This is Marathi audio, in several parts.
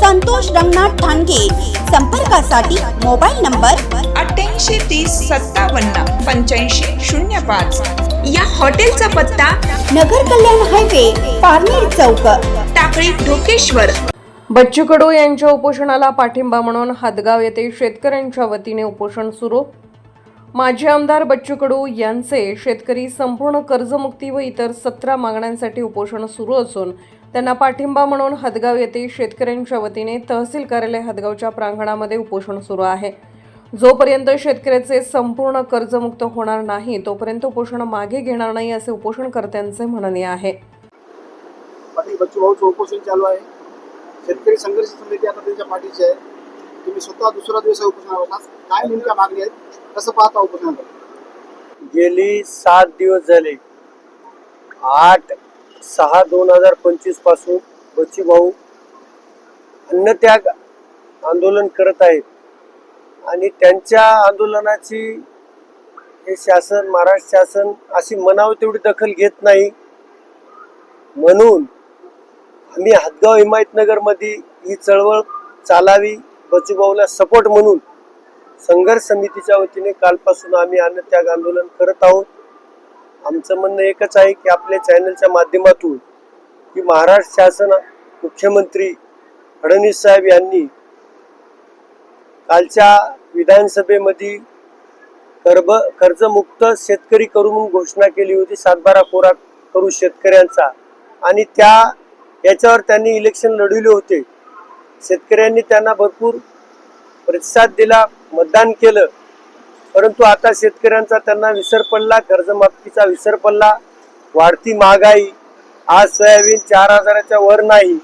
संतोष रंगनाथ ठाणगे. संपर्कासाठी मोबाईल नंबर अठ्ठ्याऐंशी तीस सत्तावन्न पंच्याऐंशी शून्य पाच. या हॉटेलचा पत्ता नगर कल्याण हायवे पारनेर चौक. टाकळी ढोकेश्वर. बच्चू कडू यांच्या उपोषणाला पाठिंबा म्हणून हादगाव येथे शेतकऱ्यांच्या वतीने उपोषण सुरू. माजी आमदार बच्चू कडू यांचे शेतकरी संपूर्ण कर्जमुक्ती व इतर सतरा मागण्यांसाठी उपोषण सुरू असून त्यांना पाठिंबा म्हणून हदगाव येथे शेतकऱ्यांच्या वतीने तहसील कार्यालय हदगावच्या प्रांगणामध्ये उपोषण सुरू आहे. जोपर्यंत शेतकऱ्याचे संपूर्ण कर्जमुक्त होणार नाही तोपर्यंत उपोषण मागे घेणार नाही असे उपोषणकर्त्यांचे म्हणणे आहे. उपोषण चालू आहे. शेतकरी संघर्ष समिती आता त्यांच्या पाठीची आहे. तुम्ही स्वतः दुसरा दिवस उपोषणावर काय नेमक्या मागणी आहेत? कसं पाहता उपोषणाकडे गेली सात दिवस झाले. आठ सहा दोन हजार पंचवीसपासून बच्चू अन्नत्याग आंदोलन करत आहेत. आणि त्यांच्या आंदोलनाची हे शासन महाराष्ट्र शासन अशी मनाव तेवढी दखल घेत नाही. म्हणून आम्ही हदगाव हिमायतनगरमध्ये ही चळवळ चालावी बचूभाऊला सपोर्ट म्हणून संघर्ष समितीच्या वतीने कालपासून आम्ही अन्नत्याग आंदोलन करत आहोत. आमचं म्हणणं एकच आहे की आपल्या चॅनलच्या माध्यमातून की महाराष्ट्र शासन मुख्यमंत्री फडणवीस साहेब यांनी कालच्या विधानसभेमध्ये कर्ब कर्जमुक्त शेतकरी करू म्हणून घोषणा केली होती सातबारा कोरा करू शेतकऱ्यांचा. आणि त्या याच्यावर त्यांनी इलेक्शन लढविले होते. शेतकऱ्यांनी त्यांना भरपूर प्रतिसाद दिला मतदान केलं. परंतु आता शेतकऱ्यांचा त्यांना विसर पडला कर्जमाफीचा विसर पडला वाढती महागाई आज सोयाबीन चार हजाराच्या वर नाही.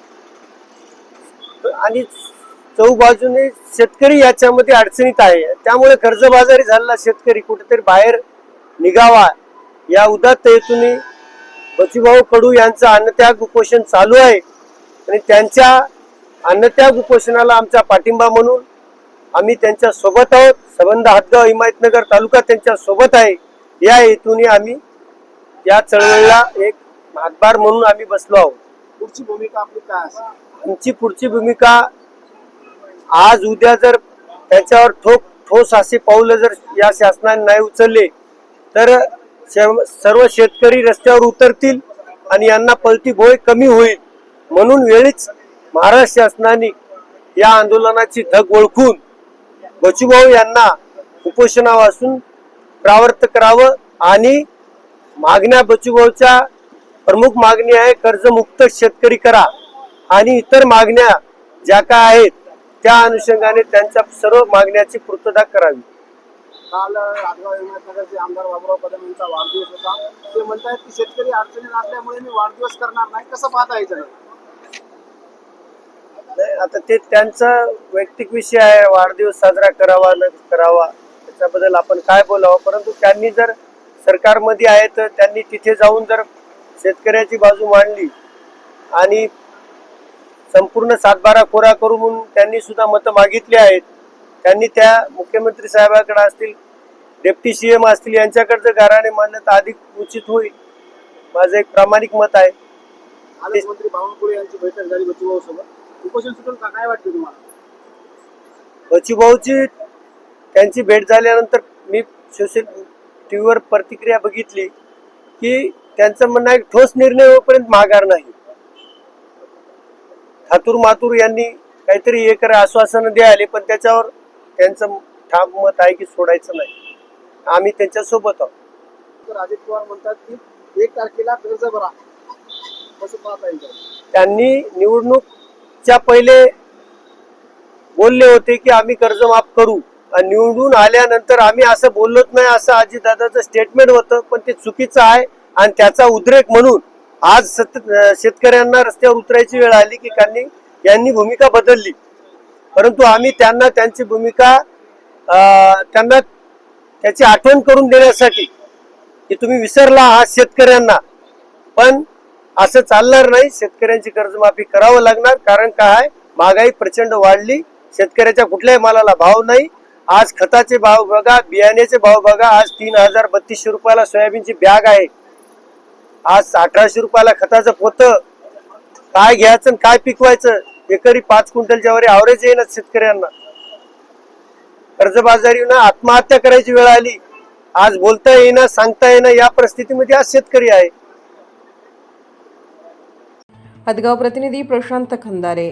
आणि चौबाजूने शेतकरी याच्यामध्ये अडचणीत आहे. त्यामुळे कर्जबाजारी झालेला शेतकरी कुठेतरी बाहेर निघावा या उदात्त हेतूने बचूभाऊ कडू यांचं अन्नत्याग उपोषण चालू आहे. आणि त्यांच्या अन्नत्याग उपोषणाला आमचा पाठिंबा म्हणून आम्ही त्यांच्यासोबत आहोत. संबंध हातगाव हिमायतनगर तालुका त्यांच्यासोबत आहे. या हेतूने आम्ही या चळवळीला एक हातभार म्हणून आम्ही बसलो आहोत. पुढची भूमिका आपली काय असेल? आमची पुढची भूमिका आज उद्या जर त्याच्यावर ठोक ठोस असे पाऊल जर या शासनाने नाही उचलले तर सर्व शेतकरी रस्त्यावर उतरतील आणि यांना पलती भोय कमी होईल. म्हणून वेळीच महाराष्ट्र शासनाने या आंदोलनाची धग ओळखून बचूभाऊ यांना उपोषणापासून प्रावर्त करावं आणि मागण्या बचूभाऊच्या प्रमुख मागणी आहे कर्जमुक्त शेतकरी करा आणि इतर मागण्या ज्या काय आहेत त्या अनुषंगाने त्यांच्या सर्व मागण्याची पूर्तता करावी. काल राजगाव हिमायतनगरचे आमदार बाबुराव कदम यांचा वाढदिवस होता. ते म्हणतात की शेतकरी अडचणीत असल्यामुळे मी वाढदिवस करणार नाही. कसं पाहता याच्याकडे नाही, आता ते त्यांचा वैयक्तिक विषय आहे वाढदिवस साजरा करावा न करावा त्याच्याबद्दल आपण काय बोलावं? परंतु त्यांनी जर सरकारमध्ये आहे तर त्यांनी तिथे जाऊन जर शेतकऱ्याची बाजू मांडली आणि संपूर्ण सातबारा कोरा करू म्हणून त्यांनी सुद्धा मतं मागितली आहेत त्यांनी त्या मुख्यमंत्री साहेबांकडे असतील डेप्टी सीएम असतील यांच्याकडे जर घराने मान्यता अधिक उचित होईल. माझं एक प्रामाणिक मत आहे. मंत्री बावनकुळे यांची बैठक झाली सोबत. उपोषण सुटेल का? काय वाटतं तुम्हाला? बचूभाऊची त्यांची भेट झाल्यानंतर मी सोशल टीव्हीवर प्रतिक्रिया बघितली की त्यांचं म्हणणं आहे ठोस निर्णय होईपर्यंत माघार नाही. ठातूर मातूर यांनी काहीतरी एक आश्वासन द्यायले पण त्याच्यावर त्यांचं ठाम मत आहे की सोडायचं नाही. आम्ही त्यांच्यासोबत आहोत. तर अजित पवार म्हणतात की एक तारखेला कर्ज भरा. कसं पाहता च्या पहिले बोलले होते की आम्ही कर्ज माफ करू. निवडून आल्यानंतर आम्ही असं बोललोच नाही असं अजितदादाचं स्टेटमेंट होतं पण ते चुकीचं आहे आणि त्याचा उद्रेक म्हणून आज सत शेतकऱ्यांना रस्त्यावर उतरायची वेळ आली की त्यांनी यांनी भूमिका बदलली. परंतु आम्ही त्यांना त्यांची भूमिका त्यांना त्याची आठवण करून देण्यासाठी की तुम्ही विसरला आहात शेतकऱ्यांना. पण असं चालणार नाही. शेतकऱ्यांची कर्जमाफी करावं लागणार. कारण काय? महागाई प्रचंड वाढली. शेतकऱ्याच्या कुठल्याही मालाला भाव नाही. आज खताचे भाव बघा बियाण्याचे भाव बघा. आज तीन हजार बत्तीसशे रुपयाला सोयाबीनची बॅग आहे. आज अठराशे रुपयाला खताचं पोत. काय घ्यायचं आणि काय पिकवायचं? एकरी पाच क्विंटलच्या वर आवरेज येईना शेतकऱ्यांना. कर्जबाजारीनं आत्महत्या करायची वेळ आली. आज बोलता येईना सांगता येईना या परिस्थितीमध्ये आज शेतकरी आहे. हदगाव प्रतिनिधी प्रशांत खंदारे.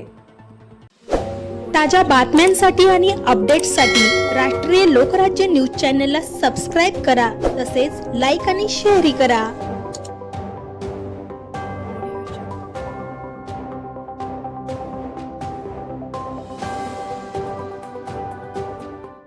ताज्या बातम्यांसाठी आणि अपडेट्ससाठी राष्ट्रीय लोकराज्य न्यूज चॅनलला सबस्क्राईब करा तसेच लाईक आणि शेअरही करा.